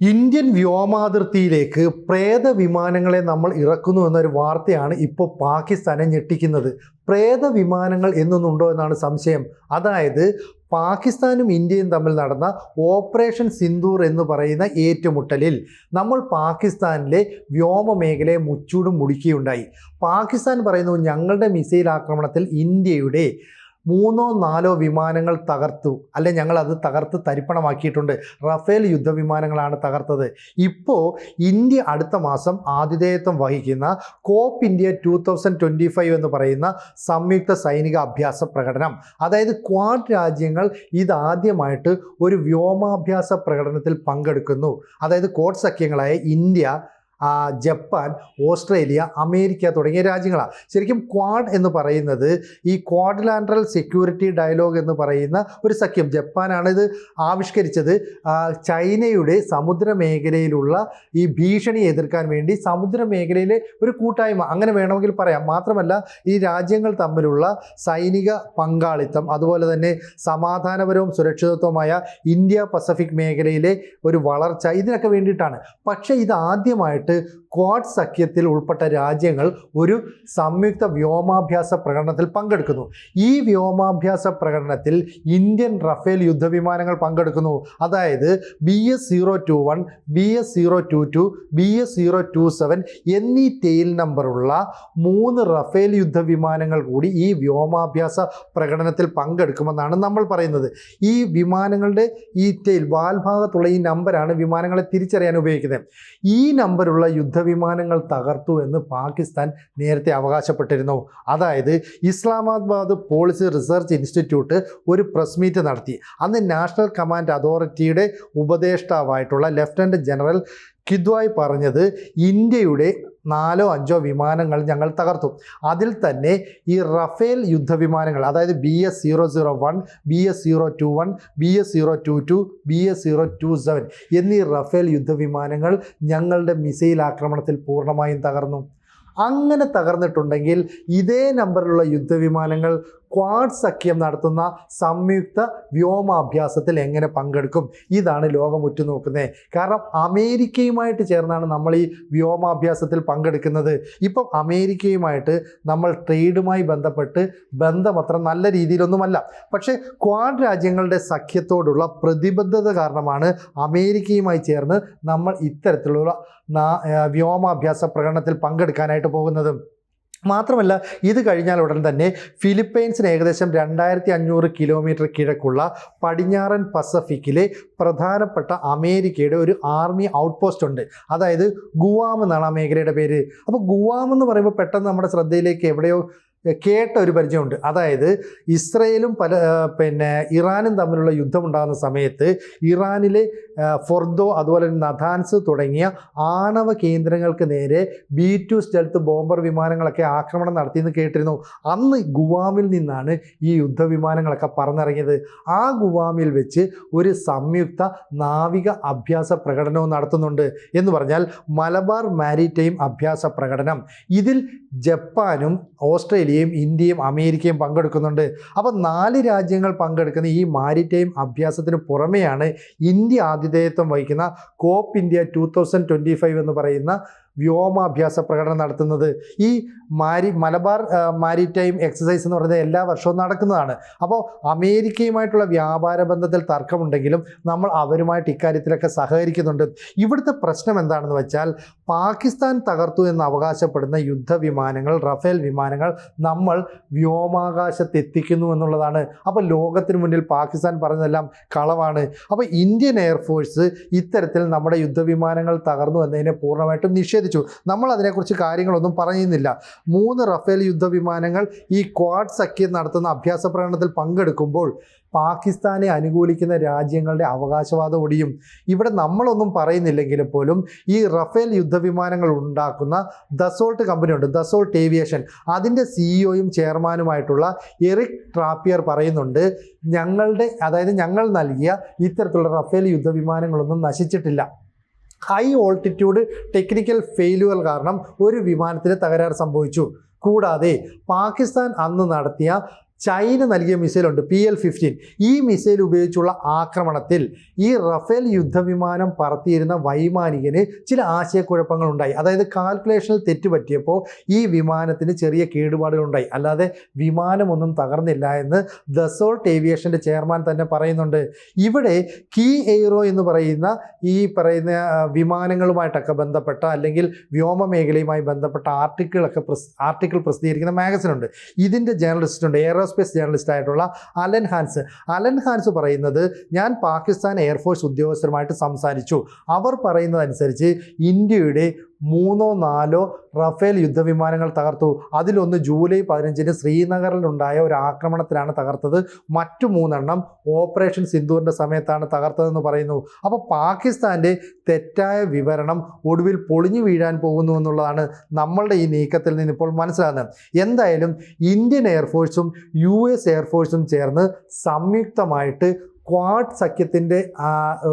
Indian വ്യോമാതിർത്തിയിലേക്ക് പ്രേത വിമാനങ്ങളെ നമ്മൾ ഇറക്കുന്നു എന്നൊരു വാർത്തയാണ് ഇപ്പോൾ പാകിസ്ഥാനെ ഞെട്ടിക്കുന്നത്. പ്രേത വിമാനങ്ങൾ എന്നൊന്നുണ്ടോ എന്നാണ് സംശയം. അതായത് പാകിസ്ഥാനും ഇന്ത്യയും തമ്മിൽ നടന്ന ഓപ്പറേഷൻ സിന്ദൂർ എന്ന് പറയുന്ന ഏറ്റുമുട്ടലിൽ നമ്മൾ പാകിസ്ഥാനിലെ വ്യോമ മേഖലയെ മുച്ചൂടും മുടിക്കുകയുണ്ടായി പാകിസ്ഥാൻ പറയുന്നു ഞങ്ങളുടെ മിസൈൽ ആക്രമണത്തിൽ ഇന്ത്യയുടെ മൂന്നോ നാലോ വിമാനങ്ങൾ തകർത്തു. അല്ലെ ഞങ്ങൾ അത് തകർത്ത് തരിപ്പണമാക്കിയിട്ടുണ്ട്. റഫേൽ യുദ്ധവിമാനങ്ങളാണ് തകർത്തത്. ഇപ്പോൾ ഇന്ത്യ അടുത്ത മാസം ആതിഥേയത്വം വഹിക്കുന്ന Cope India two thousand twenty five എന്ന് പറയുന്ന സംയുക്ത സൈനിക അഭ്യാസ പ്രകടനം. അതായത് ക്വാഡ് രാജ്യങ്ങൾ ഇതാദ്യമായിട്ട് ഒരു വ്യോമാഭ്യാസ പ്രകടനത്തിൽ പങ്കെടുക്കുന്നു. അതായത് കോഡ് സഖ്യങ്ങളായ ഇന്ത്യ ജപ്പാൻ ഓസ്ട്രേലിയ അമേരിക്ക തുടങ്ങിയ രാജ്യങ്ങളാണ്. ശരിക്കും ക്വാഡ് എന്ന് പറയുന്നത് ഈ ക്വാഡ്ലാൻഡറൽ സെക്യൂരിറ്റി ഡയലോഗ് എന്ന് പറയുന്ന ഒരു സഖ്യം. ജപ്പാനാണ് ഇത് ആവിഷ്കരിച്ചത്. ചൈനയുടെ സമുദ്ര മേഖലയിലുള്ള ഈ ഭീഷണി എതിർക്കാൻ വേണ്ടി സമുദ്ര മേഖലയിലെ ഒരു കൂട്ടായ്മ. അങ്ങനെ വേണമെങ്കിൽ പറയാം. മാത്രമല്ല ഈ രാജ്യങ്ങൾ തമ്മിലുള്ള സൈനിക പങ്കാളിത്തം അതുപോലെ തന്നെ സമാധാനപരവും സുരക്ഷിതത്വമായ ഇന്ത്യ പസഫിക് മേഖലയിലെ ഒരു വളർച്ച ഇതിനൊക്കെ വേണ്ടിയിട്ടാണ്. പക്ഷേ ഇത് ആദ്യമായിട്ട് ക്വാഡ് സഖ്യത്തിൽ ഉൾപ്പെട്ട രാജ്യങ്ങൾ ഒരു സംയുക്ത വ്യോമാഭ്യാസ പ്രകടനത്തിൽ പങ്കെടുക്കുന്നു. ഈ വ്യോമാഭ്യാസ പ്രകടനത്തിൽ ഇന്ത്യൻ റഫേൽ യുദ്ധവിമാനങ്ങൾ പങ്കെടുക്കുന്നു. അതായത് B S zero two one B S zero two two B S zero two seven എന്നീ ടെയിൽ നമ്പറുള്ള മൂന്ന് റഫേൽ യുദ്ധവിമാനങ്ങൾ കൂടി ഈ വ്യോമാഭ്യാസ പ്രകടനത്തിൽ പങ്കെടുക്കുമെന്നാണ് നമ്മൾ പറയുന്നത്. ഈ വിമാനങ്ങളുടെ ഈ ടെയിൽ വാൽഭാഗത്തുള്ള ഈ നമ്പറാണ് വിമാനങ്ങളെ തിരിച്ചറിയാൻ ഉപയോഗിക്കുന്നത്. ഈ നമ്പറുള്ള യുദ്ധവിമാനങ്ങൾ തകർത്തു എന്ന് പാകിസ്ഥാൻ നേരത്തെ അവകാശപ്പെട്ടിരുന്നു. അതായത് ഇസ്ലാമാബാദ് പോളിസി റിസർച്ച് ഇൻസ്റ്റിറ്റ്യൂട്ട് ഒരു പ്രസ് മീറ്റ് നടത്തി. അന്ന് നാഷണൽ കമാൻഡ് അതോറിറ്റിയുടെ ഉപദേഷ്ടാവായിട്ടുള്ള ലഫ്റ്റനന്റ് ജനറൽ കിദ്വായ് പറഞ്ഞത് ഇന്ത്യയുടെ നാലോ അഞ്ചോ വിമാനങ്ങൾ ഞങ്ങൾ തകർത്തു. അതിൽ തന്നെ ഈ റഫേൽ യുദ്ധവിമാനങ്ങൾ അതായത് B S zero zero one B S zero two one B S zero two two B S zero two seven എന്നീ റഫേൽ യുദ്ധവിമാനങ്ങൾ ഞങ്ങളുടെ മിസൈൽ ആക്രമണത്തിൽ പൂർണമായും തകർന്നു. അങ്ങനെ തകർന്നിട്ടുണ്ടെങ്കിൽ ഇതേ നമ്പറിലുള്ള യുദ്ധവിമാനങ്ങൾ ക്വാഡ് സഖ്യം നടത്തുന്ന സംയുക്ത വ്യോമാഭ്യാസത്തിൽ എങ്ങനെ പങ്കെടുക്കും? ഇതാണ് ലോകം ഉറ്റുനോക്കുന്നത്. കാരണം അമേരിക്കയുമായിട്ട് ചേർന്നാണ് നമ്മൾ ഈ വ്യോമാഭ്യാസത്തിൽ പങ്കെടുക്കുന്നത്. ഇപ്പം അമേരിക്കയുമായിട്ട് നമ്മൾ ട്രേഡുമായി ബന്ധപ്പെട്ട് ബന്ധം അത്ര നല്ല രീതിയിലൊന്നുമല്ല. പക്ഷേ ക്വാഡ് രാജ്യങ്ങളുടെ സഖ്യത്തോടുള്ള പ്രതിബദ്ധത കാരണമാണ് അമേരിക്കയുമായി ചേർന്ന് നമ്മൾ ഇത്തരത്തിലുള്ള വ്യോമാഭ്യാസ പ്രകടനത്തിൽ പങ്കെടുക്കാനായിട്ട് പോകുന്നത്. മാത്രമല്ല ഇത് കഴിഞ്ഞാൽ ഉടൻ തന്നെ ഫിലിപ്പൈൻസിന് ഏകദേശം രണ്ടായിരത്തി അഞ്ഞൂറ് കിലോമീറ്റർ കിഴക്കുള്ള പടിഞ്ഞാറൻ പസഫിക്കിലെ പ്രധാനപ്പെട്ട അമേരിക്കയുടെ ഒരു ആർമി ഔട്ട് പോസ്റ്റ് ഉണ്ട്. അതായത് ഗുവാം എന്നാണ് ആ മേഖലയുടെ പേര്. അപ്പോൾ ഗുവാം എന്ന് പറയുമ്പോൾ പെട്ടെന്ന് നമ്മുടെ ശ്രദ്ധയിലേക്ക് എവിടെയോ കേട്ട ഒരു പരിചയമുണ്ട്. അതായത് ഇസ്രയേലും പല പിന്നെ ഇറാനും തമ്മിലുള്ള യുദ്ധം ഉണ്ടാകുന്ന സമയത്ത് ഇറാനിലെ ഫോർദോ അതുപോലെ തന്നെ നഥാൻസ് തുടങ്ങിയ ആണവ കേന്ദ്രങ്ങൾക്ക് നേരെ ബി ടു സ്റ്റെൽത്ത് ബോംബർ വിമാനങ്ങളൊക്കെ ആക്രമണം നടത്തിയെന്ന് കേട്ടിരുന്നു. അന്ന് ഗുവാമിൽ നിന്നാണ് ഈ യുദ്ധവിമാനങ്ങളൊക്കെ പറന്നിറങ്ങിയത്. ആ ഗുവാമിൽ വെച്ച് ഒരു സംയുക്ത നാവിക അഭ്യാസ പ്രകടനവും നടത്തുന്നുണ്ട് എന്ന് പറഞ്ഞാൽ മലബാർ മാരിടൈം അഭ്യാസ പ്രകടനം. ഇതിൽ ജപ്പാനും ഓസ്ട്രേലിയയും ഇന്ത്യയും അമേരിക്കയും പങ്കെടുക്കുന്നുണ്ട്. അപ്പോൾ നാല് രാജ്യങ്ങൾ പങ്കെടുക്കുന്ന ഈ മാരിടൈം അഭ്യാസത്തിന് പുറമെയാണ് ഇന്ത്യ ആതിഥേയത്വം വഹിക്കുന്ന കോപ്പ് ഇന്ത്യ ടു എന്ന് പറയുന്ന വ്യോമാഭ്യാസ പ്രകടനം നടത്തുന്നത്. ഈ മാരി മലബാർ മാരിടൈം എക്സസൈസ് എന്ന് പറയുന്നത് എല്ലാ വർഷവും നടക്കുന്നതാണ്. അപ്പോൾ അമേരിക്കയുമായിട്ടുള്ള വ്യാപാര ബന്ധത്തിൽ തർക്കമുണ്ടെങ്കിലും നമ്മൾ അവരുമായിട്ട് ഇക്കാര്യത്തിലൊക്കെ സഹകരിക്കുന്നുണ്ട്. ഇവിടുത്തെ പ്രശ്നം എന്താണെന്ന് വെച്ചാൽ പാകിസ്ഥാൻ തകർത്തു എന്ന് അവകാശപ്പെടുന്ന യുദ്ധവിമാനങ്ങൾ റഫേൽ വിമാനങ്ങൾ നമ്മൾ വ്യോമാകാശത്ത് എത്തിക്കുന്നു എന്നുള്ളതാണ്. അപ്പോൾ ലോകത്തിന് മുന്നിൽ പാകിസ്ഥാൻ പറഞ്ഞതെല്ലാം കളവാണ്. അപ്പോൾ ഇന്ത്യൻ എയർഫോഴ്സ് ഇത്തരത്തിൽ നമ്മുടെ യുദ്ധവിമാനങ്ങൾ തകർന്നു എന്നതിനെ പൂർണമായിട്ടും നിഷേധിച്ചു. നമ്മൾ അതിനെക്കുറിച്ച് കാര്യങ്ങളൊന്നും പറയുന്നില്ല. മൂന്ന് റഫേൽ യുദ്ധവിമാനങ്ങൾ ഈ ക്വാഡ് സഖ്യം നടത്തുന്ന അഭ്യാസ പ്രകടനത്തിൽ പങ്കെടുക്കുമ്പോൾ പാകിസ്ഥാനെ അനുകൂലിക്കുന്ന രാജ്യങ്ങളുടെ അവകാശവാദം ഒടിയും. ഇവിടെ നമ്മളൊന്നും പറയുന്നില്ലെങ്കിലും പോലും ഈ റഫേൽ യുദ്ധവിമാനങ്ങൾ ഉണ്ടാക്കുന്ന ദസോൾട്ട് കമ്പനിയുണ്ട് ദസോൾട്ട് ഏവിയേഷൻ. അതിന്റെ സിഇഒയും ചെയർമാനുമായിട്ടുള്ള എറിക് ട്രാപ്പിയർ പറയുന്നുണ്ട് ഞങ്ങളുടെ അതായത് ഞങ്ങൾ നൽകിയ ഇത്തരത്തിലുള്ള റഫേൽ യുദ്ധവിമാനങ്ങളൊന്നും നശിച്ചിട്ടില്ല. ഹൈ ഓൾട്ടിറ്റ്യൂഡ് ടെക്നിക്കൽ ഫെയിലുകൾ കാരണം ഒരു വിമാനത്തിന് തകരാർ സംഭവിച്ചു. കൂടാതെ പാകിസ്ഥാൻ അന്ന് നടത്തിയ ചൈന നൽകിയ മിസൈലുണ്ട് പി എൽ ഫിഫ്റ്റീൻ ഈ മിസൈൽ ഉപയോഗിച്ചുള്ള ആക്രമണത്തിൽ ഈ റഫേൽ യുദ്ധവിമാനം പറത്തിയിരുന്ന വൈമാനികന് ചില ആശയക്കുഴപ്പങ്ങൾ ഉണ്ടായി അതായത് കാൽക്കുലേഷനിൽ തെറ്റുപറ്റിയപ്പോൾ ഈ വിമാനത്തിന് ചെറിയ കേടുപാടുകൾ ഉണ്ടായി അല്ലാതെ വിമാനമൊന്നും തകർന്നില്ല എന്ന് ദസോൾട്ട് ഏവിയേഷന്റെ ചെയർമാൻ തന്നെ പറയുന്നുണ്ട്. ഇവിടെ കീ എയ്റോ എന്ന് പറയുന്ന ഈ പറയുന്ന വിമാനങ്ങളുമായിട്ടൊക്കെ ബന്ധപ്പെട്ട അല്ലെങ്കിൽ വ്യോമ മേഖലയുമായി ബന്ധപ്പെട്ട ആർട്ടിക്കിളൊക്കെ പ്രസ് ആർട്ടിക്കിൾ പ്രസിദ്ധീകരിക്കുന്ന മാഗസിനുണ്ട്. ഇതിന്റെ ജേർണലിസ്റ്റ് ഉണ്ട് എയറോസ്പേസ് ജേർണലിസ്റ്റ് ആയിട്ടുള്ള അലൻ ഹാൻസ്. അലൻ ഹാൻസ് പറയുന്നത് ഞാൻ പാകിസ്ഥാൻ എയർഫോഴ്സ് ഉദ്യോഗസ്ഥരുമായിട്ട് സംസാരിച്ചു. അവർ പറയുന്നതനുസരിച്ച് ഇന്ത്യയുടെ മൂന്നോ നാലോ റഫേൽ യുദ്ധവിമാനങ്ങൾ തകർത്തു. അതിലൊന്ന് ജൂലൈ പതിനഞ്ചിന് ശ്രീനഗറിലുണ്ടായ ഒരു ആക്രമണത്തിലാണ് തകർത്തത്. മറ്റു മൂന്നെണ്ണം ഓപ്പറേഷൻ സിന്ധുവിന്റെ സമയത്താണ് തകർത്തതെന്ന് പറയുന്നു. അപ്പോൾ പാകിസ്ഥാന്റെ തെറ്റായ വിവരണം ഒടുവിൽ പൊളിഞ്ഞു വീഴാൻ പോകുന്നു എന്നുള്ളതാണ് നമ്മളുടെ ഈ നീക്കത്തിൽ നിന്ന് ഇപ്പോൾ മനസ്സിലാകുന്നത്. എന്തായാലും ഇന്ത്യൻ എയർഫോഴ്സും യു എസ് എയർഫോഴ്സും ചേർന്ന് സംയുക്തമായിട്ട് ക്വാഡ് സഖ്യത്തിന്റെ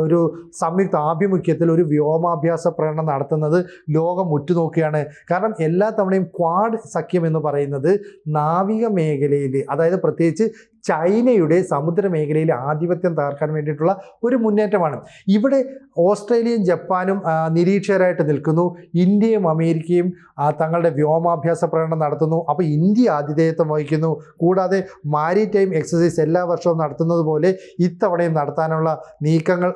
ഒരു സംയുക്ത ആഭിമുഖ്യത്തിൽ ഒരു വ്യോമാഭ്യാസ പ്രകടനം നടത്തുന്നത് ലോകം ഉറ്റുനോക്കുകയാണ്. കാരണം എല്ലാ തവണയും ക്വാഡ് സഖ്യം എന്ന് പറയുന്നത് നാവിക മേഖലയിൽ അതായത് പ്രത്യേകിച്ച് ചൈനയുടെ സമുദ്രമേഖലയിൽ ആധിപത്യം തകർക്കാൻ വേണ്ടിയിട്ടുള്ള ഒരു മുന്നേറ്റമാണ്. ഇവിടെ ഓസ്ട്രേലിയയും ജപ്പാനും നിരീക്ഷകരായിട്ട് നിൽക്കുന്നു. ഇന്ത്യയും അമേരിക്കയും തങ്ങളുടെ വ്യോമാഭ്യാസ പ്രകടനം നടത്തുന്നു. അപ്പോൾ ഇന്ത്യ ആതിഥേയത്വം വഹിക്കുന്നു. കൂടാതെ മാരിടൈം എക്സസൈസ് എല്ലാ വർഷവും നടത്തുന്നത് പോലെ ഇത്തവണയും നടത്താനുള്ള നീക്കങ്ങൾ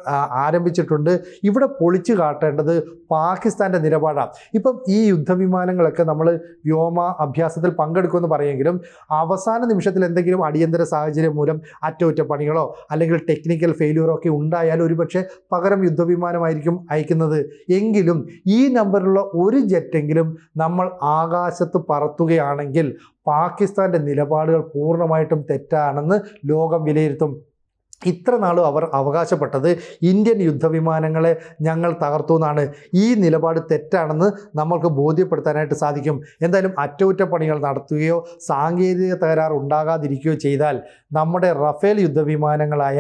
ആരംഭിച്ചിട്ടുണ്ട്. ഇവിടെ പൊളിച്ചു കാട്ടേണ്ടത് പാകിസ്ഥാന്റെ നിലപാടാണ്. ഇപ്പം ഈ യുദ്ധവിമാനങ്ങളൊക്കെ നമ്മൾ വ്യോമ അഭ്യാസത്തിൽ പങ്കെടുക്കുമെന്ന് പറയുമെങ്കിലും അവസാന നിമിഷത്തിൽ എന്തെങ്കിലും അടിയന്തര സാഹചര്യം മൂലം അറ്റകുറ്റപ്പണികളോ അല്ലെങ്കിൽ ടെക്നിക്കൽ ഫെയിലിയറോ ഒക്കെ ഉണ്ടായാൽ ഒരുപക്ഷെ പകരം യുദ്ധവിമാനമായിരിക്കും അയക്കുന്നത്. എങ്കിലും ഈ നമ്പറിലുള്ള ഒരു ജെറ്റെങ്കിലും നമ്മൾ ആകാശത്ത് പറത്തുകയാണെങ്കിൽ പാകിസ്ഥാന്റെ നിലപാടുകൾ പൂർണമായിട്ടും തെറ്റാണെന്ന് ലോകം വിലയിരുത്തും. ഇത്ര നാളും അവർ അവകാശപ്പെട്ടത് ഇന്ത്യൻ യുദ്ധവിമാനങ്ങളെ ഞങ്ങൾ തകർത്തു എന്നാണ് ഈ നിലപാട് തെറ്റാണെന്ന് നമ്മൾക്ക് ബോധ്യപ്പെടുത്താനായിട്ട് സാധിക്കും. എന്തായാലും അറ്റകുറ്റപ്പണികൾ നടത്തുകയോ സാങ്കേതിക തകരാർ ഉണ്ടാകാതിരിക്കുകയോ ചെയ്താൽ നമ്മുടെ റഫേൽ യുദ്ധവിമാനങ്ങളായ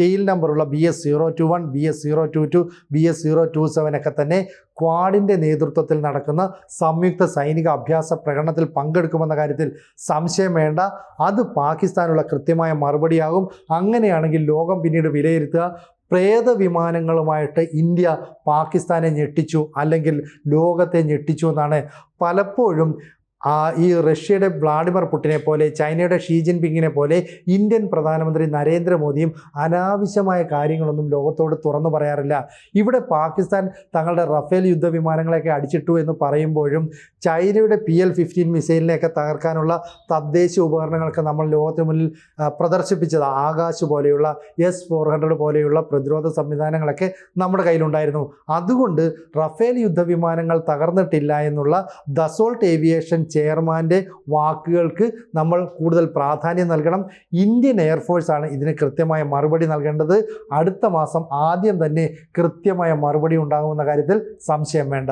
ടെയിൽ നമ്പറുള്ള B S zero two one B S zero two two B S zero two seven ഒക്കെ തന്നെ ക്വാഡിന്റെ നേതൃത്വത്തിൽ നടക്കുന്ന സംയുക്ത സൈനിക അഭ്യാസ പ്രകടനത്തിൽ പങ്കെടുക്കുമെന്ന കാര്യത്തിൽ സംശയം വേണ്ട. അത് പാകിസ്ഥാനുള്ള കൃത്യമായ മറുപടിയാകും. അങ്ങനെയാണെങ്കിൽ ലോകം പിന്നീട് വിലയിരുത്തുക. പ്രേത വിമാനങ്ങളുമായിട്ട് ഇന്ത്യ പാകിസ്ഥാനെ ഞെട്ടിച്ചു അല്ലെങ്കിൽ ലോകത്തെ ഞെട്ടിച്ചു എന്നാണ് പലപ്പോഴും ആ ഈ റഷ്യയുടെ വ്ളാഡിമിർ പുട്ടിനെ പോലെ ചൈനയുടെ ഷീ ജിൻപിങ്ങിനെ പോലെ ഇന്ത്യൻ പ്രധാനമന്ത്രി നരേന്ദ്രമോദിയും അനാവശ്യമായ കാര്യങ്ങളൊന്നും ലോകത്തോട് തുറന്നു പറയാറില്ല. ഇവിടെ പാകിസ്ഥാൻ തങ്ങളുടെ റഫേൽ യുദ്ധവിമാനങ്ങളെയൊക്കെ അടിച്ചിട്ടു എന്ന് പറയുമ്പോഴും ചൈനയുടെ പി എൽ ഫിഫ്റ്റീൻ മിസൈലിനെയൊക്കെ തകർക്കാനുള്ള തദ്ദേശീയ ഉപകരണങ്ങളൊക്കെ നമ്മൾ ലോകത്തിന് മുന്നിൽ പ്രദർശിപ്പിച്ചത്. ആകാശ് പോലെയുള്ള എസ് ഫോർ ഹൺഡ്രഡ് പോലെയുള്ള പ്രതിരോധ സംവിധാനങ്ങളൊക്കെ നമ്മുടെ കയ്യിലുണ്ടായിരുന്നു. അതുകൊണ്ട് റഫേൽ യുദ്ധവിമാനങ്ങൾ തകർന്നിട്ടില്ല എന്നുള്ള ദസോൾട്ട് ഏവിയേഷൻ ചെയർമാന്റെ വാക്കുകൾക്ക് നമ്മൾ കൂടുതൽ പ്രാധാന്യം നൽകണം. ഇന്ത്യൻ എയർഫോഴ്സാണ് ഇതിന് കൃത്യമായ മറുപടി നൽകേണ്ടത്. അടുത്ത മാസം ആദ്യം തന്നെ കൃത്യമായ മറുപടി ഉണ്ടാകുമെന്ന കാര്യത്തിൽ സംശയം വേണ്ട.